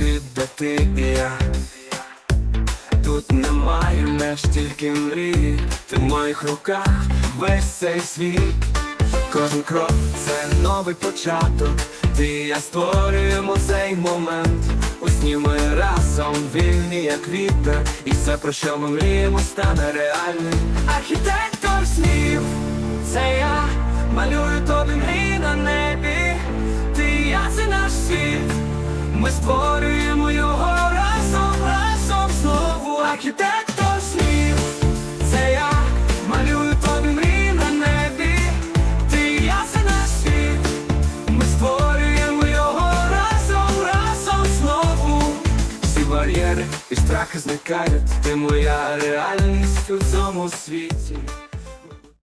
світ, де ти і я. Тут немає меж тільки мрії, ти в моїх руках весь цей світ. Кожен крок це новий початок. Ти і я створюємо цей момент. У сні ми разом вільні, як вітер, і все, про що ми мріємо, стане реальним. Архітектор снів, Ми створюємо його разом, разом знову. Архітектор снів, це я малюю тобі мрії на небі. Ти і я це наш світ. Ми створюємо його разом, разом знову. Всі бар'єри і страхи зникають. Ти моя реальність у цьому світі.